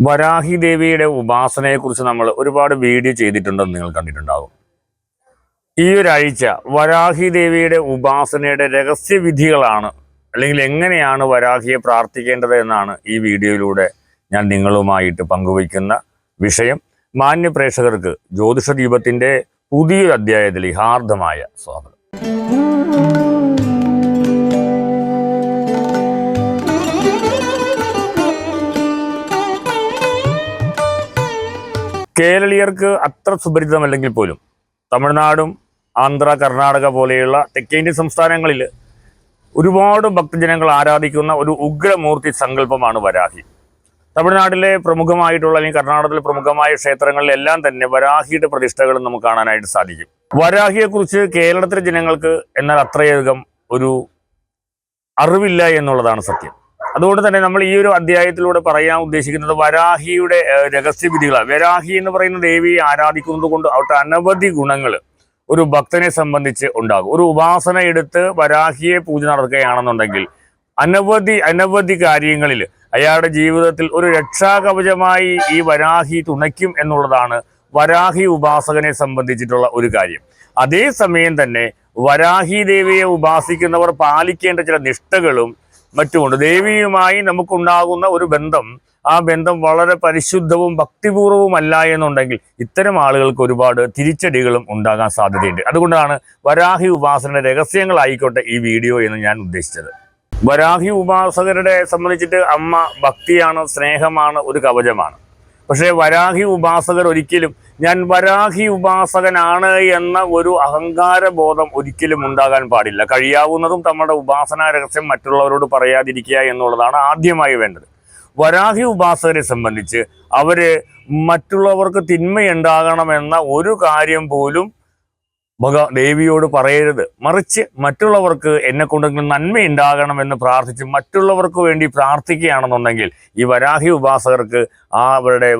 വരാഹി ദേവിയുടെ ഉപാസനയെക്കുറിച്ച് നമ്മൾ ഒരുപാട് വീഡിയോ ചെയ്തിട്ടുണ്ടെന്ന് നിങ്ങൾ കണ്ടിട്ടുണ്ടാകും ഈ ഒരാഴ്ച വരാഹി ദേവിയുടെ ഉപാസനയുടെ രഹസ്യവിധികളാണ് അല്ലെങ്കിൽ എങ്ങനെയാണ് വരാഹിയെ പ്രാർത്ഥിക്കേണ്ടത് എന്നാണ് ഈ വീഡിയോയിലൂടെ ഞാൻ നിങ്ങളുമായിട്ട് പങ്കുവയ്ക്കുന്ന വിഷയം. മാന്യ പ്രേക്ഷകർക്ക് ജ്യോതിഷ ദീപത്തിന്റെ പുതിയൊരു അധ്യായത്തിൽ ഹാർദമായ സ്വാഗതം. കേരളീയർക്ക് അത്ര സുപരിചിതമല്ലെങ്കിൽ പോലും തമിഴ്നാടും ആന്ധ്ര കർണാടക പോലെയുള്ള തെക്കേന്ത്യൻ സംസ്ഥാനങ്ങളിൽ ഒരുപാട് ഭക്തജനങ്ങൾ ആരാധിക്കുന്ന ഒരു ഉഗ്രമൂർത്തി സങ്കല്പമാണ് വരാഹി. തമിഴ്നാട്ടിലെ പ്രമുഖമായിട്ടുള്ള അല്ലെങ്കിൽ കർണാടകത്തിലെ പ്രമുഖമായ ക്ഷേത്രങ്ങളിലെല്ലാം തന്നെ വരാഹിയുടെ പ്രതിഷ്ഠകൾ നമുക്ക് കാണാനായിട്ട് സാധിക്കും. വരാഹിയെക്കുറിച്ച് കേരളത്തിലെ ജനങ്ങൾക്ക് എന്നാൽ അത്രയധികം ഒരു അറിവില്ല എന്നുള്ളതാണ് സത്യം. അതുകൊണ്ട് തന്നെ നമ്മൾ ഈ ഒരു അധ്യായത്തിലൂടെ പറയാൻ ഉദ്ദേശിക്കുന്നത് വരാഹിയുടെ രഹസ്യ രഹസ്യവിധികളാണ്. വരാഹി എന്ന് പറയുന്ന ദേവിയെ ആരാധിക്കുന്നത് കൊണ്ട് അവിടെ അനവധി ഗുണങ്ങൾ ഒരു ഭക്തനെ സംബന്ധിച്ച് ഉണ്ടാകും. ഒരു ഉപാസന എടുത്ത് വരാഹിയെ പൂജ നടക്കുകയാണെന്നുണ്ടെങ്കിൽ അനവധി അനവധി കാര്യങ്ങളിൽ അയാളുടെ ജീവിതത്തിൽ ഒരു രക്ഷാകവചമായി ഈ വരാഹി തുണയ്ക്കും എന്നുള്ളതാണ് വരാഹി ഉപാസകനെ സംബന്ധിച്ചിട്ടുള്ള ഒരു കാര്യം. അതേസമയം തന്നെ വരാഹി ദേവിയെ ഉപാസിക്കുന്നവർ പാലിക്കേണ്ട ചില നിഷ്ഠകളും മറ്റുമുണ്ട്. ദേവിയുമായി നമുക്കുണ്ടാകുന്ന ഒരു ബന്ധം ആ ബന്ധം വളരെ പരിശുദ്ധവും ഭക്തിപൂർവവുമല്ല എന്നുണ്ടെങ്കിൽ ഇത്തരം ആളുകൾക്ക് ഒരുപാട് തിരിച്ചടികളും ഉണ്ടാകാൻ സാധ്യതയുണ്ട്. അതുകൊണ്ടാണ് വരാഹി ഉപാസനയുടെ രഹസ്യങ്ങളായിക്കോട്ടെ ഈ വീഡിയോ എന്ന് ഞാൻ ഉദ്ദേശിച്ചത്. വരാഹി ഉപാസകരുടെ സംബന്ധിച്ചിട്ട് അമ്മ ഭക്തിയാണ് സ്നേഹമാണ് ഒരു കവചമാണ്. പക്ഷേ വരാഹി ഉപാസകർ ഒരിക്കലും ഞാൻ വരാഹി ഉപാസകനാണ് എന്ന ഒരു അഹങ്കാര ബോധം ഒരിക്കലും ഉണ്ടാകാൻ പാടില്ല. കഴിയാവുന്നതും നമ്മുടെ ഉപാസനാ രഹസ്യം മറ്റുള്ളവരോട് പറയാതിരിക്കുക എന്നുള്ളതാണ് ആദ്യമായി വേണ്ടത്. വരാഹി ഉപാസകരെ സംബന്ധിച്ച് അവർ മറ്റുള്ളവർക്ക് തിന്മയുണ്ടാകണമെന്ന ഒരു കാര്യം പോലും ഭഗ ദേവിയോട് പറയരുത്. മറിച്ച് മറ്റുള്ളവർക്ക് എന്നെ കൊണ്ടെങ്കിലും നന്മയുണ്ടാകണമെന്ന് പ്രാർത്ഥിച്ച് മറ്റുള്ളവർക്ക് വേണ്ടി പ്രാർത്ഥിക്കുകയാണെന്നുണ്ടെങ്കിൽ ഈ വരാഹി ഉപാസകർക്ക് ആ അവരുടെ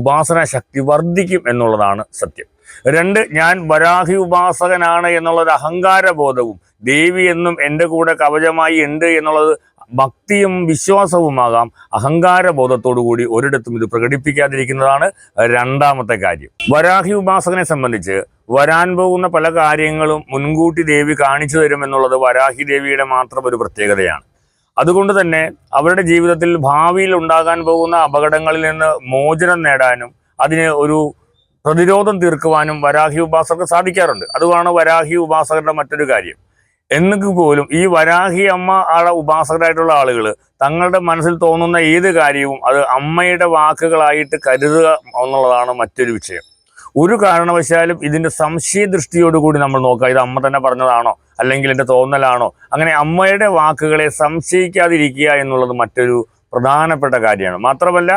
ഉപാസന ശക്തി വർദ്ധിക്കും എന്നുള്ളതാണ് സത്യം. രണ്ട് ഞാൻ വരാഹി ഉപാസകനാണ് എന്നുള്ളൊരു അഹങ്കാരബോധവും ദേവി എന്നും എന്റെ കൂടെ കവചമായി ഉണ്ട് എന്നുള്ളത് ഭക്തിയും വിശ്വാസവുമാകാം. അഹങ്കാര ബോധത്തോടു കൂടി ഒരിടത്തും ഇത് പ്രകടിപ്പിക്കാതിരിക്കുന്നതാണ് രണ്ടാമത്തെ കാര്യം. വരാഹി ഉപാസകനെ സംബന്ധിച്ച് വരാൻ പോകുന്ന പല കാര്യങ്ങളും മുൻകൂട്ടി ദേവി കാണിച്ചു തരുമെന്നുള്ളത് വരാഹി ദേവിയുടെ മാത്രം ഒരു പ്രത്യേകതയാണ്. അതുകൊണ്ട് തന്നെ അവരുടെ ജീവിതത്തിൽ ഭാവിയിൽ ഉണ്ടാകാൻ പോകുന്ന അപകടങ്ങളിൽ നിന്ന് മോചനം നേടാനും അതിന് ഒരു പ്രതിരോധം തീർക്കുവാനും വരാഹി ഉപാസകർക്ക് സാധിക്കാറുണ്ട്. അതുമാണ് വരാഹി ഉപാസകരുടെ മറ്റൊരു കാര്യം. എന്നെങ്കിൽ പോലും ഈ വരാഹി അമ്മ ആളെ ഉപാസകരായിട്ടുള്ള ആളുകൾ തങ്ങളുടെ മനസ്സിൽ തോന്നുന്ന ഏത് കാര്യവും അത് അമ്മയുടെ വാക്കുകളായിട്ട് കരുതുക എന്നുള്ളതാണ് മറ്റൊരു വിഷയം. ഒരു കാരണവശാലും ഇതിന്റെ സംശയദൃഷ്ടിയോടുകൂടി നമ്മൾ നോക്കുക ഇത് അമ്മ തന്നെ പറഞ്ഞതാണോ അല്ലെങ്കിൽ എന്റെ തോന്നലാണോ? അങ്ങനെ അമ്മയുടെ വാക്കുകളെ സംശയിക്കാതിരിക്കുക എന്നുള്ളത് മറ്റൊരു പ്രധാനപ്പെട്ട കാര്യമാണ്. മാത്രമല്ല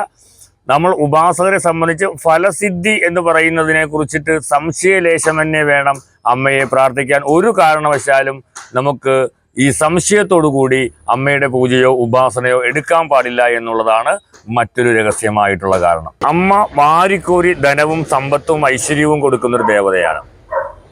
നമ്മൾ ഉപാസകരെ സംബന്ധിച്ച് ഫലസിദ്ധി എന്ന് പറയുന്നതിനെ കുറിച്ചിട്ട് സംശയലേശം തന്നെ വേണം അമ്മയെ പ്രാർത്ഥിക്കാൻ. ഒരു കാരണവശാലും നമുക്ക് ഈ കൂടി അമ്മയുടെ പൂജയോ ഉപാസനയോ എടുക്കാൻ പാടില്ല എന്നുള്ളതാണ് മറ്റൊരു രഹസ്യമായിട്ടുള്ള കാരണം. അമ്മ വാരിക്കോരി ധനവും സമ്പത്തും ഐശ്വര്യവും കൊടുക്കുന്ന ഒരു ദേവതയാണ്.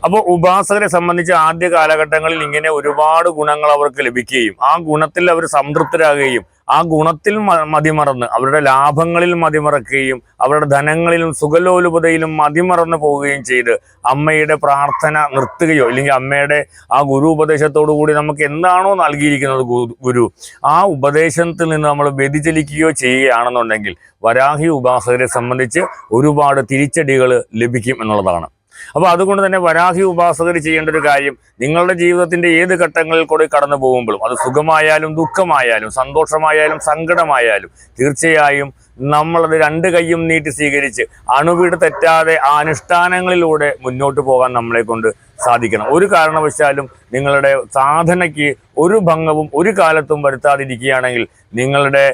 അപ്പോൾ ഉപാസകരെ സംബന്ധിച്ച് ആദ്യ കാലഘട്ടങ്ങളിൽ ഇങ്ങനെ ഒരുപാട് ഗുണങ്ങൾ അവർക്ക് ലഭിക്കുകയും ആ ഗുണത്തിൽ അവർ സംതൃപ്തരാകുകയും ആ ഗുണത്തിൽ മതിമറന്ന് അവരുടെ ലാഭങ്ങളിൽ മതിമറക്കുകയും അവരുടെ ധനങ്ങളിലും സുഖലോലുപതയിലും മതിമറന്നു പോവുകയും ചെയ്ത് അമ്മയുടെ പ്രാർത്ഥന നിർത്തുകയോ അല്ലെങ്കിൽ അമ്മയുടെ ആ ഗുരു ഉപദേശത്തോടു കൂടി നമുക്ക് എന്താണോ നൽകിയിരിക്കുന്നത് ഗുരു ആ ഉപദേശത്തിൽ നിന്ന് നമ്മൾ വ്യതിചലിക്കുകയോ ചെയ്യുകയാണെന്നുണ്ടെങ്കിൽ വരാഹി ഉപാസകരെ സംബന്ധിച്ച് ഒരുപാട് തിരിച്ചടികൾ ലഭിക്കും എന്നുള്ളതാണ്. അപ്പോൾ അതുകൊണ്ട് തന്നെ വരാഹി ഉപാസകർ ചെയ്യേണ്ട ഒരു കാര്യം നിങ്ങളുടെ ജീവിതത്തിന്റെ ഏത് ഘട്ടങ്ങളിൽ കൂടെ കടന്നു പോകുമ്പോഴും അത് സുഖമായാലും ദുഃഖമായാലും സന്തോഷമായാലും സങ്കടമായാലും തീർച്ചയായും നമ്മളത് രണ്ട് കൈയും നീട്ടി സ്വീകരിച്ച് അണുവീട് തെറ്റാതെ ആ അനുഷ്ഠാനങ്ങളിലൂടെ മുന്നോട്ട് പോകാൻ നമ്മളെ കൊണ്ട് സാധിക്കണം. ഒരു കാരണവശാലും നിങ്ങളുടെ സാധനയ്ക്ക് ഒരു ഭംഗവും ഒരു കാലത്തും വരുത്താതിരിക്കുകയാണെങ്കിൽ നിങ്ങളുടെ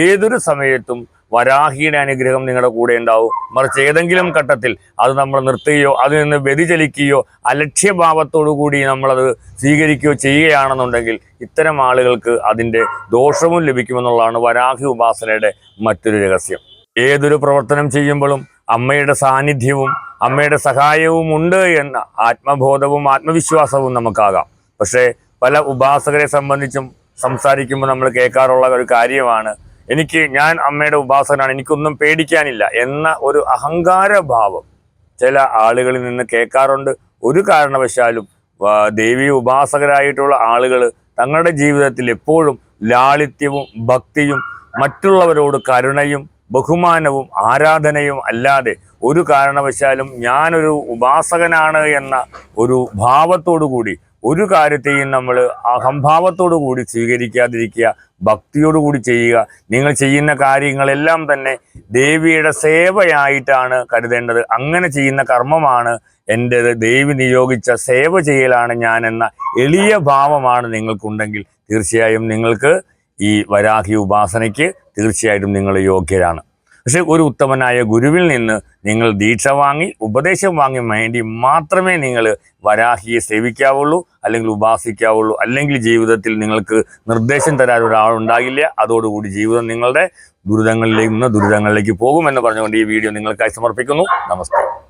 ഏതൊരു സമയത്തും വരാഹിയുടെ അനുഗ്രഹം നിങ്ങളുടെ കൂടെ ഉണ്ടാവും. മറിച്ച് ഏതെങ്കിലും ഘട്ടത്തിൽ അത് നമ്മൾ നിർത്തുകയോ അതിൽ നിന്ന് വ്യതിചലിക്കുകയോ അലക്ഷ്യഭാവത്തോടു കൂടി നമ്മളത് സ്വീകരിക്കുകയോ ചെയ്യുകയാണെന്നുണ്ടെങ്കിൽ ഇത്തരം ആളുകൾക്ക് അതിന്റെ ദോഷവും ലഭിക്കുമെന്നുള്ളതാണ് വരാഹി ഉപാസനയുടെ മറ്റൊരു രഹസ്യം. ഏതൊരു പ്രവർത്തനം ചെയ്യുമ്പോഴും അമ്മയുടെ സാന്നിധ്യവും അമ്മയുടെ സഹായവും ഉണ്ട് എന്ന ആത്മബോധവും ആത്മവിശ്വാസവും നമുക്കാകാം. പക്ഷേ പല ഉപാസകരെ സംബന്ധിച്ചും സംസാരിക്കുമ്പോൾ നമ്മൾ കേൾക്കാറുള്ള ഒരു കാര്യമാണ് എനിക്ക് ഞാൻ അമ്മയുടെ ഉപാസകനാണ് എനിക്കൊന്നും പേടിക്കാനില്ല എന്ന ഒരു അഹങ്കാര ഭാവം ചില ആളുകളിൽ നിന്ന് കേൾക്കാറുണ്ട്. ഒരു കാരണവശാലും ദേവീ ഉപാസകരായിട്ടുള്ള ആളുകൾ തങ്ങളുടെ ജീവിതത്തിൽ എപ്പോഴും ലാളിത്യവും ഭക്തിയും മറ്റുള്ളവരോട് കരുണയും ബഹുമാനവും ആരാധനയും അല്ലാതെ ഒരു കാരണവശാലും ഞാനൊരു ഉപാസകനാണ് എന്ന ഒരു ഭാവത്തോടു കൂടി ഒരു കാര്യത്തെയും നമ്മൾ അഹംഭാവത്തോടു കൂടി സ്വീകരിക്കാതിരിക്കുക ഭക്തിയോടുകൂടി ചെയ്യുക നിങ്ങൾ ചെയ്യുന്ന കാര്യങ്ങളെല്ലാം തന്നെ ദേവിയുടെ സേവയായിട്ടാണ് കരുതേണ്ടത്. അങ്ങനെ ചെയ്യുന്ന കർമ്മമാണ് എന്റെ ദേവി നിയോഗിച്ച സേവ ചെയ്യലാണ് ഞാൻ എന്ന എളിയ ഭാവമാണ് നിങ്ങൾക്കുണ്ടെങ്കിൽ തീർച്ചയായും നിങ്ങൾക്ക് ഈ വരാഹി ഉപാസനയ്ക്ക് തീർച്ചയായിട്ടും നിങ്ങൾ യോഗ്യരാണ്. പക്ഷെ ഒരു ഉത്തമനായ ഗുരുവിൽ നിന്ന് നിങ്ങൾ ദീക്ഷ വാങ്ങി ഉപദേശം വാങ്ങി വേണ്ടി മാത്രമേ നിങ്ങൾ വരാഹിയെ സേവിക്കാവുള്ളൂ അല്ലെങ്കിൽ ഉപാസിക്കാവുള്ളൂ അല്ലെങ്കിൽ ജീവിതത്തിൽ നിങ്ങൾക്ക് നിർദ്ദേശം തരാൻ ഒരാളുണ്ടാകില്ല അതോടുകൂടി ജീവിതം നിങ്ങളുടെ ദുരിതങ്ങളിലേക്ക് നിന്ന് ദുരിതങ്ങളിലേക്ക് പോകുമെന്ന് പറഞ്ഞുകൊണ്ട് ഈ വീഡിയോ നിങ്ങൾക്കായി സമർപ്പിക്കുന്നു. നമസ്കാരം